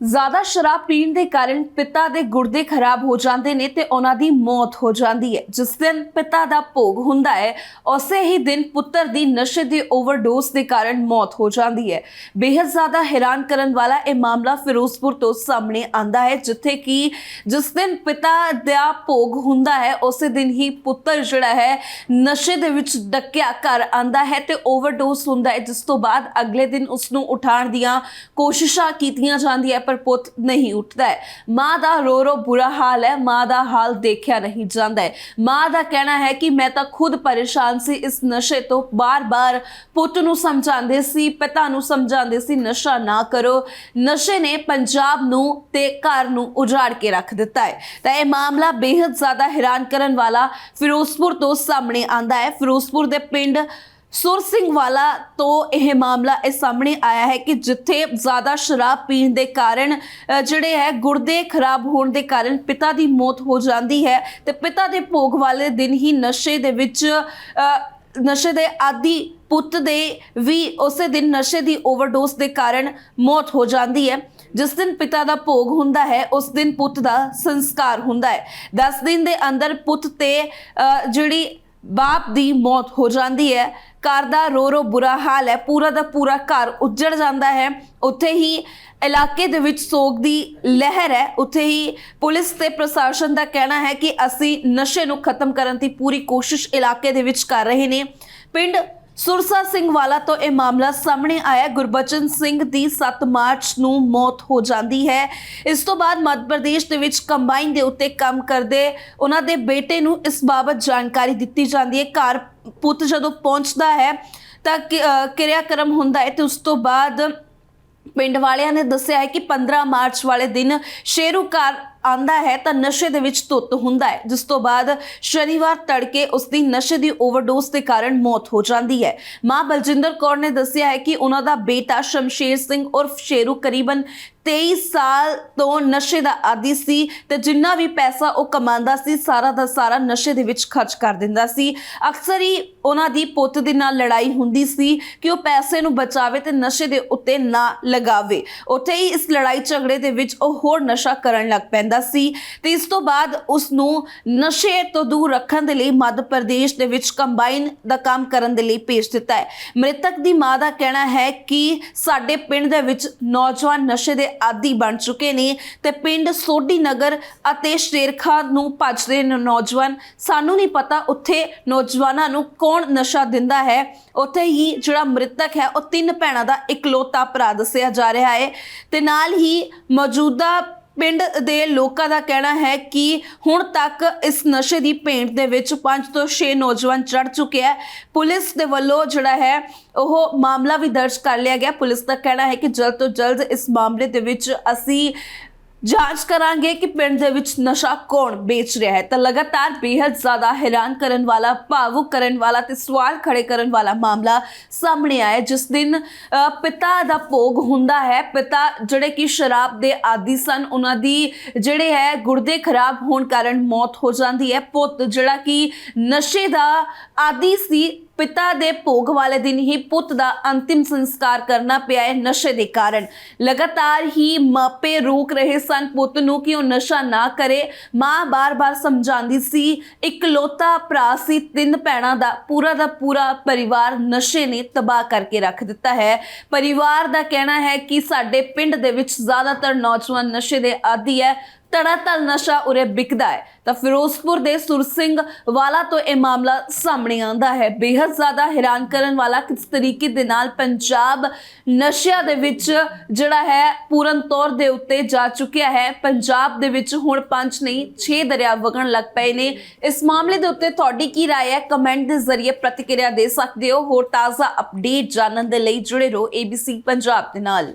ਜ਼ਿਆਦਾ ਸ਼ਰਾਬ ਪੀਣ ਦੇ ਕਾਰਨ ਪਿਤਾ ਦੇ ਗੁਰਦੇ ਖਰਾਬ ਹੋ ਜਾਂਦੇ ਨੇ ਤੇ ਉਹਨਾਂ ਦੀ ਮੌਤ ਹੋ ਜਾਂਦੀ ਹੈ। ਜਿਸ ਦਿਨ ਪਿਤਾ ਦਾ ਭੋਗ ਹੁੰਦਾ ਹੈ, ਉਸੇ ਹੀ ਦਿਨ ਪੁੱਤਰ ਦੀ ਨਸ਼ੇ ਦੀ ਓਵਰਡੋਸ ਦੇ ਕਾਰਨ ਮੌਤ ਹੋ ਜਾਂਦੀ ਹੈ। ਬੇहद ਜ਼ਿਆਦਾ ਹੈਰਾਨ ਕਰਨ ਵਾਲਾ ਇਹ ਮਾਮਲਾ ਫਿਰੋਜ਼ਪੁਰ ਤੋਂ ਸਾਹਮਣੇ ਆਂਦਾ ਹੈ, ਜਿੱਥੇ ਕਿ ਜਿਸ ਦਿਨ ਪਿਤਾ ਦਾ ਭੋਗ ਹੁੰਦਾ ਹੈ, ਉਸੇ ਦਿਨ ਹੀ ਪੁੱਤਰ ਜਿਹੜਾ ਹੈ, ਨਸ਼ੇ ਦੇ ਵਿੱਚ ਡੱਕਿਆ ਘਰ ਆਂਦਾ ਹੈ ਤੇ ਓਵਰਡੋਸ ਹੁੰਦਾ ਹੈ, ਜਿਸ ਤੋਂ ਬਾਅਦ ਅਗਲੇ ਦਿਨ ਉਸ ਨੂੰ ਉਠਾਉਣ ਦੀਆਂ ਕੋਸ਼ਿਸ਼ਾਂ ਕੀਤੀਆਂ ਜਾਂਦੀਆਂ। ਪਰ ਪੁੱਤ ਨਹੀਂ ਉੱਠਦਾ ਹੈ। ਮਾਂ ਦਾ ਰੋ ਰੋ ਬੁਰਾ ਹਾਲ ਹੈ। ਮਾਂ ਦਾ ਹਾਲ ਦੇਖਿਆ ਨਹੀਂ ਜਾਂਦਾ ਹੈ। ਮਾਂ ਦਾ ਕਹਿਣਾ ਹੈ ਕਿ ਮੈਂ ਤਾਂ ਖੁਦ ਪਰੇਸ਼ਾਨ ਸੀ। ਇਸ ਨਸ਼ੇ ਤੋਂ ਬਾਰ-ਬਾਰ ਪੁੱਤ ਨੂੰ ਸਮਝਾਉਂਦੇ ਸੀ, ਪਿਤਾ ਨੂੰ ਸਮਝਾਉਂਦੇ ਸੀ, ਨਸ਼ਾ ਨਾ ਕਰੋ। ਨਸ਼ੇ ਨੇ ਪੰਜਾਬ ਨੂੰ ਤੇ ਘਰ ਨੂੰ ਉਜਾੜ ਕੇ ਰੱਖ ਦਿੱਤਾ ਹੈ। ਤਾਂ ਇਹ ਮਾਮਲਾ ਬੇहद ਜ਼ਿਆਦਾ ਹੈਰਾਨ ਕਰਨ ਵਾਲਾ ਫਿਰੋਜ਼ਪੁਰ ਤੋਂ ਸਾਹਮਣੇ ਆਂਦਾ ਹੈ। ਫਿਰੋਜ਼ਪੁਰ ਦੇ ਪਿੰਡ ਸੁਰ ਸਿੰਘ ਵਾਲਾ ਤੋਂ ਇਹ ਮਾਮਲਾ ਇਹ ਸਾਹਮਣੇ ਆਇਆ ਹੈ ਕਿ ਜਿੱਥੇ ਜ਼ਿਆਦਾ ਸ਼ਰਾਬ ਪੀਣ ਦੇ ਕਾਰਨ ਜਿਹੜੇ ਹੈ, ਗੁਰਦੇ ਖਰਾਬ ਹੋਣ ਦੇ ਕਾਰਨ ਪਿਤਾ ਦੀ ਮੌਤ ਹੋ ਜਾਂਦੀ ਹੈ ਤੇ ਪਿਤਾ ਦੇ ਭੋਗ ਵਾਲੇ ਦਿਨ ਹੀ ਨਸ਼ੇ ਦੇ ਵਿੱਚ ਨਸ਼ੇ ਦੇ ਆਦੀ ਪੁੱਤ ਦੇ ਵੀ ਉਸੇ ਦਿਨ ਨਸ਼ੇ ਦੀ ਓਵਰਡੋਸ ਦੇ ਕਾਰਨ ਮੌਤ ਹੋ ਜਾਂਦੀ ਹੈ। ਜਿਸ ਦਿਨ ਪਿਤਾ ਦਾ ਭੋਗ ਹੁੰਦਾ ਹੈ, ਉਸ ਦਿਨ ਪੁੱਤ ਦਾ ਸੰਸਕਾਰ ਹੁੰਦਾ ਹੈ। 10 ਦਿਨ ਦੇ ਅੰਦਰ ਪੁੱਤ ਤੇ ਜਿਹੜੀ ਬਾਪ ਦੀ ਮੌਤ ਹੋ ਜਾਂਦੀ ਹੈ। ਘਰ ਦਾ ਰੋ ਰੋ ਬੁਰਾ ਹਾਲ ਹੈ। ਪੂਰਾ ਦਾ ਪੂਰਾ ਘਰ ਉੱਜੜ ਜਾਂਦਾ ਹੈ। ਉੱਥੇ ਹੀ ਇਲਾਕੇ ਦੇ ਵਿੱਚ ਸੋਗ ਦੀ ਲਹਿਰ ਹੈ। ਉੱਥੇ ਹੀ ਪੁਲਿਸ ਤੇ ਪ੍ਰਸ਼ਾਸਨ ਦਾ ਕਹਿਣਾ ਹੈ ਕਿ ਅਸੀਂ ਨਸ਼ੇ ਨੂੰ ਖਤਮ ਕਰਨ ਦੀ ਪੂਰੀ ਕੋਸ਼ਿਸ਼ ਇਲਾਕੇ ਦੇ ਵਿੱਚ ਕਰ ਰਹੇ ਨੇ। ਪਿੰਡ ਸੁਰਸਾ ਸਿੰਘ ਵਾਲਾ ਤੋਂ ਇਹ ਮਾਮਲਾ ਸਾਹਮਣੇ ਆਇਆ। ਗੁਰਬਚਨ ਸਿੰਘ ਦੀ 7 ਮਾਰਚ ਨੂੰ ਮੌਤ ਹੋ ਜਾਂਦੀ ਹੈ। ਇਸ ਤੋਂ ਬਾਅਦ ਮੱਧ ਪ੍ਰਦੇਸ਼ ਦੇ ਵਿੱਚ ਕੰਬਾਈਨ ਦੇ ਉੱਤੇ ਕੰਮ ਕਰਦੇ ਉਹਨਾਂ ਦੇ ਬੇਟੇ ਨੂੰ ਇਸ ਬਾਬਤ ਜਾਣਕਾਰੀ ਦਿੱਤੀ ਜਾਂਦੀ ਹੈ। ਘਰ ਪੁੱਤ ਜਦੋਂ ਪਹੁੰਚਦਾ ਹੈ ਤਾਂ ਕਿ- ਅਹ ਕਿਰਿਆਕਰਮ ਹੁੰਦਾ ਹੈ ਤੇ ਉਸ ਤੋਂ ਬਾਅਦ ਪਿੰਡ ਵਾਲਿਆਂ ਨੇ ਦੱਸਿਆ ਹੈ ਕਿ 15 ਮਾਰਚ ਵਾਲੇ ਦਿਨ ਸ਼ੇਰੂ ਘਰ ਆਂਦਾ ਹੈ ਤਾਂ ਨਸ਼ੇ ਦੇ ਵਿੱਚ ਧੁੱਤ ਹੁੰਦਾ ਹੈ, ਜਿਸ ਤੋਂ ਬਾਅਦ ਸ਼ਨੀਵਾਰ ਤੜਕੇ ਉਸ ਦੀ ਨਸ਼ੇ ਦੀ ਓਵਰਡੋਸ ਦੇ ਕਾਰਨ ਮੌਤ ਹੋ ਜਾਂਦੀ ਹੈ। ਮਾਂ ਬਲਜਿੰਦਰ ਕੌਰ ਨੇ ਦੱਸਿਆ ਹੈ ਕਿ ਉਹਨਾਂ ਦਾ ਬੇਟਾ ਸ਼ਮਸ਼ੇਰ ਸਿੰਘ ਉਰਫ ਸ਼ੇਰੂ ਕਰੀਬਨ 23 ਸਾਲ ਤੋਂ ਨਸ਼ੇ ਦਾ ਆਦੀ ਸੀ ਤੇ ਜਿੰਨਾ ਵੀ ਪੈਸਾ ਉਹ ਕਮਾਉਂਦਾ ਸੀ, ਸਾਰਾ ਦਾ ਸਾਰਾ ਨਸ਼ੇ ਦੇ ਵਿੱਚ ਖਰਚ ਕਰ ਦਿੰਦਾ ਸੀ। ਅਕਸਰ ਹੀ ਉਹਨਾਂ ਦੀ ਪੁੱਤ ਦੇ ਨਾਲ ਲੜਾਈ ਹੁੰਦੀ ਸੀ ਕਿ ਉਹ ਪੈਸੇ ਨੂੰ ਬਚਾਵੇ ਤੇ ਨਸ਼ੇ ਦੇ ਉੱਤੇ ਨਾ ਲਗਾਵੇ। ਉੱਥੇ ਹੀ ਇਸ ਲੜਾਈ ਝਗੜੇ ਦੇ ਵਿੱਚ ਉਹ ਹੋਰ ਨਸ਼ਾ ਕਰਨ ਲੱਗ ਪੈਂਦਾ ਸੀ। ਤੇ ਇਸ ਤੋਂ ਬਾਅਦ ਉਸ ਨੂੰ ਨਸ਼ੇ ਤੋਂ ਦੂਰ ਰੱਖਣ ਦੇ ਲਈ ਮੱਧ ਪ੍ਰਦੇਸ਼ ਦੇ ਵਿੱਚ ਕੰਬਾਈਨ ਦਾ ਕੰਮ ਕਰਨ ਦੇ ਲਈ ਭੇਜ ਦਿੱਤਾ ਹੈ। ਮ੍ਰਿਤਕ ਦੀ ਮਾਂ ਦਾ ਕਹਿਣਾ ਹੈ ਕਿ ਸਾਡੇ ਪਿੰਡ ਦੇ ਵਿੱਚ ਨੌਜਵਾਨ ਨਸ਼ੇ ਦੇ ਆਦੀ ਬਣ ਚੁੱਕੇ ਨੇ ਤੇ ਪਿੰਡ ਸੋਢੀ ਨਗਰ ਅਤੇ ਸ਼ੇਰਖਾ ਨੂੰ ਭੱਜਦੇ ਨੇ ਨੌਜਵਾਨ, ਸਾਨੂੰ ਨਹੀਂ ਪਤਾ ਉੱਥੇ ਨੌਜਵਾਨਾਂ ਨੂੰ ਕੌਣ ਨਸ਼ਾ ਦਿੰਦਾ ਹੈ। ਉੱਥੇ ਹੀ ਜਿਹੜਾ ਮ੍ਰਿਤਕ ਹੈ, ਉਹ ਤਿੰਨ ਭੈਣਾਂ ਦਾ ਇਕਲੌਤਾ ਭਰਾ ਦੱਸਿਆ ਜਾ ਰਿਹਾ ਹੈ ਤੇ ਨਾਲ ਹੀ ਮੌਜੂਦਾ ਪਿੰਡ ਦੇ ਲੋਕਾਂ ਦਾ ਕਹਿਣਾ ਹੈ ਕਿ ਹੁਣ ਤੱਕ ਇਸ ਨਸ਼ੇ ਦੀ ਭੇਂਟ ਦੇ ਵਿੱਚ 5 ਤੋਂ 6 ਨੌਜਵਾਨ ਚੜ ਚੁੱਕੇ ਹੈ ਪੁਲਿਸ ਦੇ ਵੱਲੋਂ ਜਿਹੜਾ ਹੈ, ਉਹ ਮਾਮਲਾ ਵੀ ਦਰਜ ਕਰ ਲਿਆ ਗਿਆ। ਪੁਲਿਸ ਦਾ ਕਹਿਣਾ ਹੈ ਕਿ ਜਲਦ ਤੋਂ ਜਲਦ ਇਸ ਮਾਮਲੇ ਦੇ ਵਿੱਚ ਅਸੀਂ ਜਾਂਚ ਕਰਾਂਗੇ ਕਿ ਪਿੰਡ ਦੇ ਵਿੱਚ ਨਸ਼ਾ ਕੌਣ ਵੇਚ ਰਿਹਾ ਹੈ। ਤਾਂ ਲਗਾਤਾਰ ਬੇहद ਜ਼ਿਆਦਾ ਹੈਰਾਨ ਕਰਨ ਵਾਲਾ, ਭਾਵੁਕ ਕਰਨ ਵਾਲਾ ਤੇ ਸਵਾਲ ਖੜੇ ਕਰਨ ਵਾਲਾ ਮਾਮਲਾ ਸਾਹਮਣੇ ਆਇਆ ਜਿਸ ਦਿਨ ਪਿਤਾ ਦਾ ਭੋਗ ਹੁੰਦਾ ਹੈ। ਪਿਤਾ ਜਿਹੜੇ ਕਿ ਸ਼ਰਾਬ ਦੇ ਆਦੀ ਸਨ, ਉਹਨਾਂ ਦੀ ਜਿਹੜੇ ਹੈ, ਗੁਰਦੇ ਖਰਾਬ ਹੋਣ ਕਾਰਨ ਮੌਤ ਹੋ ਜਾਂਦੀ ਹੈ। ਪੁੱਤ ਜਿਹੜਾ ਕਿ ਨਸ਼ੇ ਦਾ ਆਦੀ ਸੀ ਪਿਤਾ ਦੇ ਭੋਗ ਵਾਲੇ ਦਿਨ ਹੀ ਪੁੱਤ ਦਾ ਅੰਤਿਮ ਸੰਸਕਾਰ ਕਰਨਾ ਪਿਆ ਹੈ ਨਸ਼ੇ ਦੇ ਕਾਰਨ। ਲਗਾਤਾਰ ਹੀ ਮਾਪੇ ਰੋਕ ਰਹੇ ਸਨ ਪੁੱਤ ਨੂੰ ਕਿ ਉਹ ਨਸ਼ਾ ਨਾ ਕਰੇ। ਮਾਂ ਬਾਰ-ਬਾਰ ਸਮਝਾਉਂਦੀ ਸੀ, ਇਕਲੌਤਾ ਭਰਾ ਸੀ, ਤਿੰਨ ਭੈਣਾਂ ਦਾ ਪੂਰਾ ਦਾ ਪੂਰਾ ਪਰਿਵਾਰ ਨਸ਼ੇ ਨੇ ਤਬਾਹ ਕਰਕੇ ਰੱਖ ਦਿੱਤਾ ਹੈ। ਪਰਿਵਾਰ ਦਾ ਕਹਿਣਾ ਹੈ ਕਿ ਸਾਡੇ ਪਿੰਡ ਦੇ ਵਿੱਚ ਜ਼ਿਆਦਾਤਰ ਨੌਜਵਾਨ ਨਸ਼ੇ ਦੇ ਆਦੀ ਹੈ। ਤੜਾਤਲ ਨਸ਼ਾ ਉਰੇ ਵਿਕਦਾ ਹੈ। ਤਾਂ ਫਿਰੋਜ਼ਪੁਰ ਦੇ ਸੁਰ ਸਿੰਘ ਵਾਲਾ ਤੋਂ ਇਹ ਮਾਮਲਾ ਸਾਹਮਣੇ ਆਂਦਾ ਹੈ। ਬੇਹੱਦ ਜ਼ਿਆਦਾ ਹੈਰਾਨ ਕਰਨ ਵਾਲਾ ਕਿਸ ਤਰੀਕੇ ਦੇ ਨਾਲ ਪੰਜਾਬ ਨਸ਼ਿਆਂ ਦੇ ਵਿੱਚ ਜਿਹੜਾ ਹੈ ਪੂਰਨ ਤੌਰ ਦੇ ਉੱਤੇ ਜਾ ਚੁੱਕਿਆ ਹੈ। ਪੰਜਾਬ ਦੇ ਵਿੱਚ ਹੁਣ ਪੰਜ ਨਹੀਂ 6 ਦਰਿਆ ਵਗਣ ਲੱਗ ਪਏ ਨੇ। ਇਸ ਮਾਮਲੇ ਦੇ ਉੱਤੇ ਤੁਹਾਡੀ ਕੀ رائے ਹੈ? ਕਮੈਂਟ ਦੇ ਜ਼ਰੀਏ ਪ੍ਰਤੀਕਿਰਿਆ ਦੇ ਸਕਦੇ ਹੋ। ਹੋਰ ਤਾਜ਼ਾ ਅਪਡੇਟ ਜਾਣਨ ਦੇ ਲਈ ਜੁੜੇ ਰਹੋ ABC ਪੰਜਾਬ ਦੇ ਨਾਲ।